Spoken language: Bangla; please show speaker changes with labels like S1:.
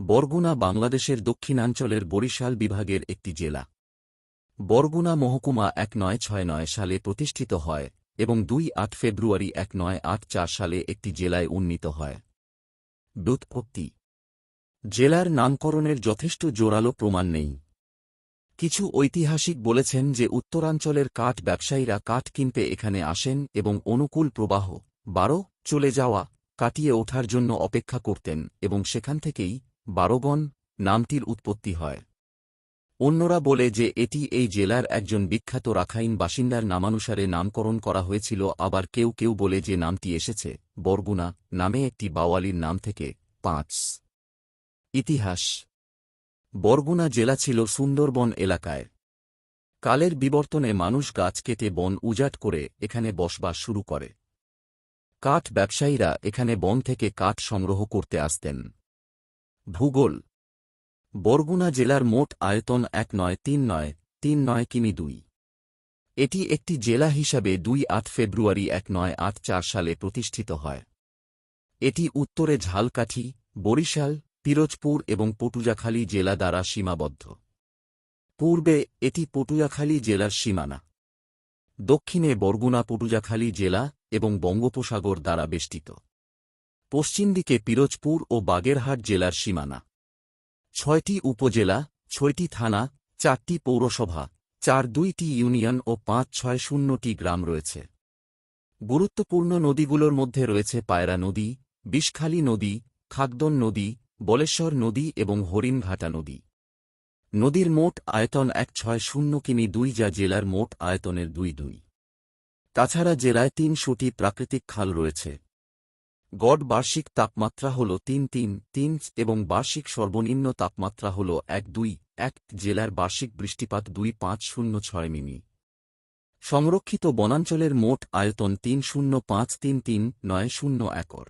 S1: বরগুনা বাংলাদেশের দক্ষিণাঞ্চলের বরিশাল বিভাগের একটি জেলা। বরগুনা মহকুমা এক নয় ছয় নয় সালে প্রতিষ্ঠিত হয় এবং দুই আট ফেব্রুয়ারি এক নয় আট চার সালে একটি জেলায় উন্নীত হয়। ব্যুৎপত্তি। জেলার নামকরণের যথেষ্ট জোরালো প্রমাণ নেই। কিছু ঐতিহাসিক বলেছেন যে উত্তরাঞ্চলের কাঠ ব্যবসায়ীরা কাঠ কিনতে এখানে আসেন এবং অনুকূল প্রবাহ, বারো, চলে যাওয়া, কাটিয়ে ওঠার জন্য অপেক্ষা করতেন এবং সেখান থেকেই বারোগণ নামটির উৎপত্তি হয়। অন্যরা বলে যে এটি এই জেলার একজন বিখ্যাত রাখাইন বাসিন্দার নামানুসারে নামকরণ করা হয়েছিল, আবার কেউ কেউ বলে যে নামটি এসেছে, বরগুনা নামে একটি বাওয়ালির নাম থেকে। পাঁচ। ইতিহাস। বরগুনা জেলা ছিল সুন্দরবন এলাকায়। কালের বিবর্তনে মানুষ গাছ কেটে বন উজাট করে এখানে বসবাস শুরু করে। কাঠ ব্যবসায়ীরা এখানে বন থেকে কাঠ সংগ্রহ করতে আসতেন। ভূগোল। বরগুনা জেলার মোট আয়তন এক নয়, তিন নয় তিন নয় কিমি দুই। এটি একটি জেলা হিসাবে দুই আট ফেব্রুয়ারি এক নয় আট চার সালে প্রতিষ্ঠিত হয়। এটি উত্তরে ঝালকাঠি, বরিশাল, পিরোজপুর এবং পটুয়াখালী জেলা দ্বারা সীমাবদ্ধ। পূর্বে এটি পটুয়াখালী জেলার সীমানা। দক্ষিণে বরগুনা পটুয়াখালী জেলা এবং বঙ্গোপসাগর দ্বারা বেষ্টিত। পশ্চিম দিকে পিরোজপুর ও বাগেরহাট জেলার সীমানা। ছয়টি উপজেলা, ছয়টি থানা, চারটি পৌরসভা, চার দুইটি ইউনিয়ন ও পাঁচ ছয় শূন্যটি গ্রাম রয়েছে। গুরুত্বপূর্ণ নদীগুলোর মধ্যে রয়েছে পায়রা নদী, বিষখালী নদী, খাগদন নদী, বলেশ্বর নদী এবং হরিণঘাটা নদী। নদীর মোট আয়তন এক ছয় শূন্য কিমি দুই যা জেলার মোট আয়তনের দুই দুই। তাছাড়া জেলায় তিনশোটি প্রাকৃতিক খাল রয়েছে। গড় বার্ষিক তাপমাত্রা হল তিন তিন তিন এবং বার্ষিক সর্বনিম্ন তাপমাত্রা হল এক দুই, এক জেলার বার্ষিক বৃষ্টিপাত দুই পাঁচ শূন্য ছয় মিমি। সংরক্ষিত বনাঞ্চলের মোট আয়তন তিন শূন্য পাঁচ তিন তিন নয় শূন্য একর।